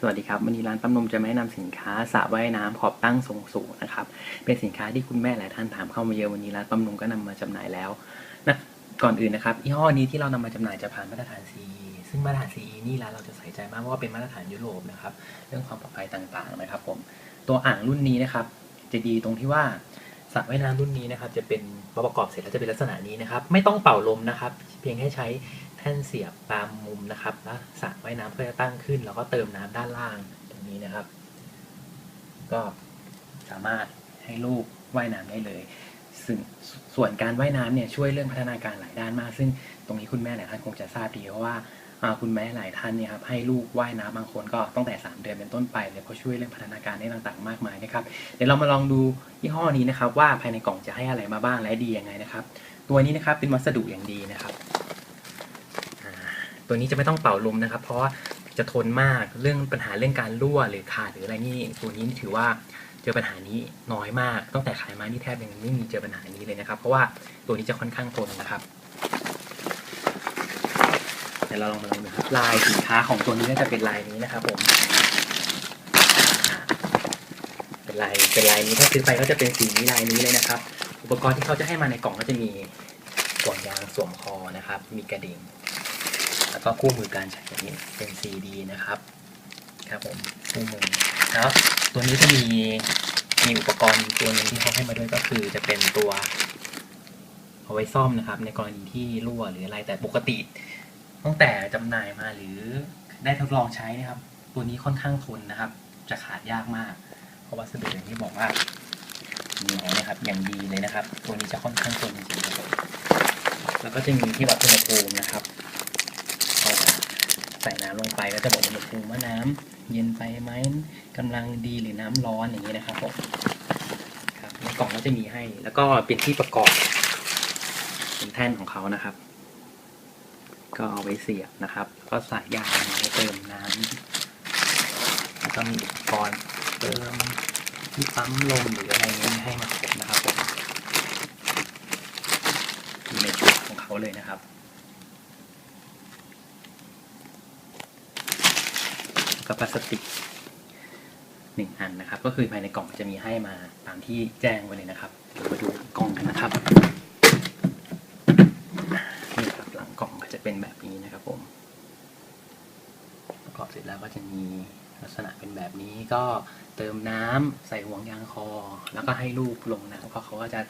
สวัสดีครับวันนี้ร้านปั๊มนมจะม่แนะนำสินค้าสระว่ายน้ำขอบตั้งทรงสูงนะครับ เป็นสินค้าที่คุณแม่หลายท่านถามเข้ามาเยอะวันนี้ร้านปั๊มนมก็นำมาจำหน่ายแล้วนะก่อนอื่นนะครับยี่ห้อนี้ที่เรานำมาจำหน่ายจะผ่านมาตรฐาน CE ซึ่งมาตรฐาน CE นี่ร้านเราจะใส่ใจมากเพราะว่าเป็นมาตรฐานยุโรปนะครับ เรื่องความปลอดภัยต่างๆนะครับ ผมตัวอ่างรุ่นนี้นะครับ จะดีตรงที่ว่าสระว่ายน้ำรุ่นนี้นะครับ จะเป็นประกอบเสร็จแล้วจะเป็นลักษณะนี้นะครับ ไม่ต้องเป่าลมนะครับ เพียงแค่ใช้ แท่นเสียบตามมุมนะครับ แล้วสระว่ายน้ำก็จะตั้งขึ้น แล้วก็เติมน้ำด้านล่างตรงนี้นะครับ ก็สามารถให้ลูกว่ายน้ำได้เลยซึ่งส่วนการว่ายน้ำเนี่ยช่วยเรื่องพัฒนาการหลายด้านมาก ซึ่งตรงนี้คุณแม่หลายท่านคงจะทราบดีเพราะว่าคุณแม่หลายท่านเนี่ยครับให้ลูกว่ายน้ำบางคนก็ตั้งแต่ 3 เดือนเป็นต้นไปเลยเพราะช่วยเรื่องพัฒนาการได้ต่างๆ มากมายนะครับเดี๋ยวเรามาลองดูยี่ห้อนี้นะครับ ว่าภายในกล่องจะให้อะไรมาบ้างและดียังไงนะครับ ตัวนี้นะครับเป็นวัสดุอย่างดีนะครับ ตัวนี้จะไม่ต้องเป่าลมนะครับ เพราะว่าจะทนมากเรื่องปัญหาเรื่องการรั่วหรือขาดหรืออะไรนี่ตัวนี้ถือว่าเจอปัญหานี้น้อยมากตั้งแต่ขายมานี่แทบยังไม่มีเจอปัญหานี้เลยนะครับ เพราะว่าตัวนี้จะค่อนข้างทนนะครับเดี๋ยวเราลองมาลองดูครับลายสินค้าของตัวนี้ก็จะเป็นลายนี้นะครับผมเป็นลายเป็นลายนี้ถ้าซื้อไปก็จะเป็นสีนี้ลายนี้เลยนะครับ อุปกรณ์ที่เขาจะให้มาในกล่องก็จะมีห่วงยางสวมคอนะครับ มีกระดิ่ง แล้วก็คู่มือการใช้แบบนี้เป็นซีดีนะครับครับผมคู่มือแล้วตัวนี้จะมีมีอุปกรณ์ตัวหนึงที่เขาให้มาด้วยก็คือจะเป็นตัว เอาไว้ซ่อมนะครับ ในกรณีที่รั่วหรืออะไรแต่ปกติ ตั้งแต่จำหน่ายมาหรือได้ทดลองใช้นะครับ ตัวนี้ค่อนข้างทนนะครับ จะขาดยากมาก เพราะวัสดุอย่างที่บอกว่าเหนียวนะครับ อย่างดีเลยนะครับ ตัวนี้จะค่อนข้างทนจริงๆครับแล้วก็จะมีที่วัดอุณหภูมินะครับ ใส่น้ำลงไปก็จะบอกอุณหภูมิว่าน้ำเย็นไปไหมกำลังดีหรือน้ำร้อนอย่างนี้นะครับผมครับในกล่องก็จะมีให้ แล้วก็เป็นที่ประกอบเป็นแท่นของเขานะครับ ก็เอาไว้เสียบนะครับ ก็ใส่ยางมาเติมน้ำแล้วก็มีอุปกรณ์เติมที่ปั๊มลมหรืออะไรเงี้ยให้มาครบนะครับผมอยู่ในชุดของเขาเลยนะครับ แล้วก็พลาสติกหนึ่งอันนะครับ ก็คือภายในกล่องจะมีให้มาตามที่แจ้งไว้เลยนะครับเดี๋ยวมาดูกล่องกันนะครับนี่ครับหลังกล่องก็จะเป็นแบบนี้นะครับผมประกอบเสร็จแล้วก็จะมีลักษณะเป็นแบบนี้ก็เติมน้ำใส่ห่วงยางคอ แล้วก็ให้ลูกลงน้ำเพราะเขาก็จะ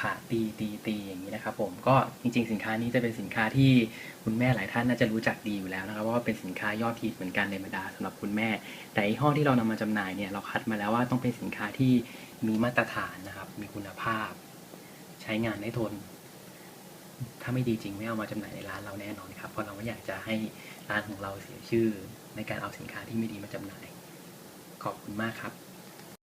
ขาตีตีตีอย่างนี้นะครับผมก็จริง ๆ สินค้านี้จะเป็นสินค้าที่คุณแม่หลายท่านน่าจะรู้จักดีอยู่แล้วนะครับว่าเป็นสินค้ายอดฮิตเหมือนกันในบรรดาสำหรับคุณแม่ แต่ยี่ห้อที่เรานำมาจำหน่ายเนี่ยเราคัดมาแล้วว่าต้องเป็นสินค้าที่มีมาตรฐานนะครับ มีคุณภาพ ใช้งานได้ทน ถ้าไม่ดีจริงไม่เอามาจำหน่ายในร้านเราแน่นอนครับเพราะเราไม่อยากจะให้ร้านของเราเสียชื่อ ในการเอาสินค้าที่ไม่ดีมาจำหน่าย ขอบคุณมากครับ